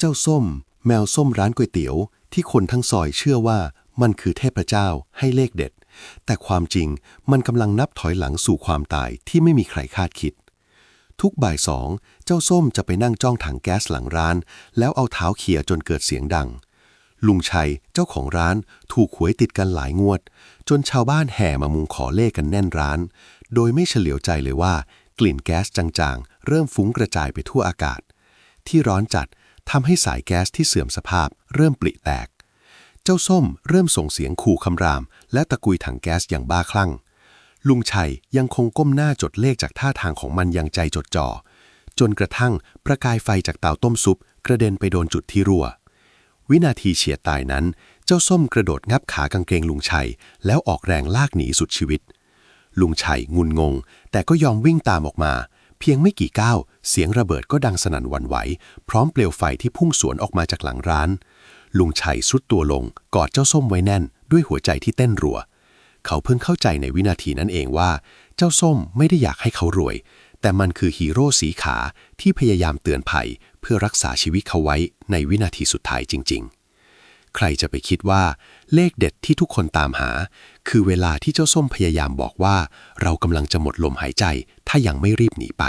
เจ้าส้ม แมวส้มร้านก๋วยเตี๋ยว ที่คนทั้งซอยเชื่อว่ามันคือเทพเจ้าให้เลขเด็ด แต่ความจริงมันกำลังนับถอยหลังสู่ความตายที่ไม่มีใครคาดคิด ทุกบ่ายสอง เจ้าส้มจะไปนั่งจ้องถังแก๊สหลังร้าน แล้วเอาเท้าเขี่ยจนเกิดเสียงดัง ลุงชัยเจ้าของร้านถูกหวยติดกันหลายงวด จนชาวบ้านแห่มามุงขอเลขกันแน่นร้าน โดยไม่เฉลียวใจเลยว่ากลิ่นแก๊สจางๆ เริ่มฟุ้งกระจายไปทั่วอากาศ ที่ร้อนจัด ทำให้สายแก๊สที่เสื่อมสภาพเริ่มปลิแตก เจ้าส้มเริ่มส่งเสียงขู่คำราม และตะกุยถังแก๊สอย่างบ้าคลั่ง ลุงชัยยังคงก้มหน้าจดเลขจากท่าทางของมันอย่างใจจดจ่อ จนกระทั่งประกายไฟจากเตาต้มซุป กระเด็นไปโดนจุดที่รั่ว วินาทีเฉียดตายนั้น เจ้าส้มกระโดดงับขากางเกงลุงชัย แล้วออกแรงลากหนีสุดชีวิต ลุงชัยงุนงง แต่ก็ยอมวิ่งตามออกมา เพียงไม่กี่ก้าว เสียงระเบิดก็ดังสนั่นวันไหว พร้อมเปลวไฟที่พุ่งสวนออกมาจากหลังร้าน ลุงชัยสุดตัวลง กอดเจ้าส้มไว้แน่น ด้วยหัวใจที่เต้นรัว เขาเพิ่งเข้าใจในวินาทีนั้นเองว่า เจ้าส้มไม่ได้อยากให้เขารวย แต่มันคือฮีโร่สีขาที่พยายามเตือนภัย เพื่อรักษาชีวิตเขาไว้ในวินาทีสุดท้ายจริง ๆใครจะไปคิดว่าเลขเด็ดที่ทุกคนตามหา คือเวลาที่เจ้าส้มพยายามบอกว่า เรากำลังจะหมดลมหายใจ ถ้ายังไม่รีบหนีไป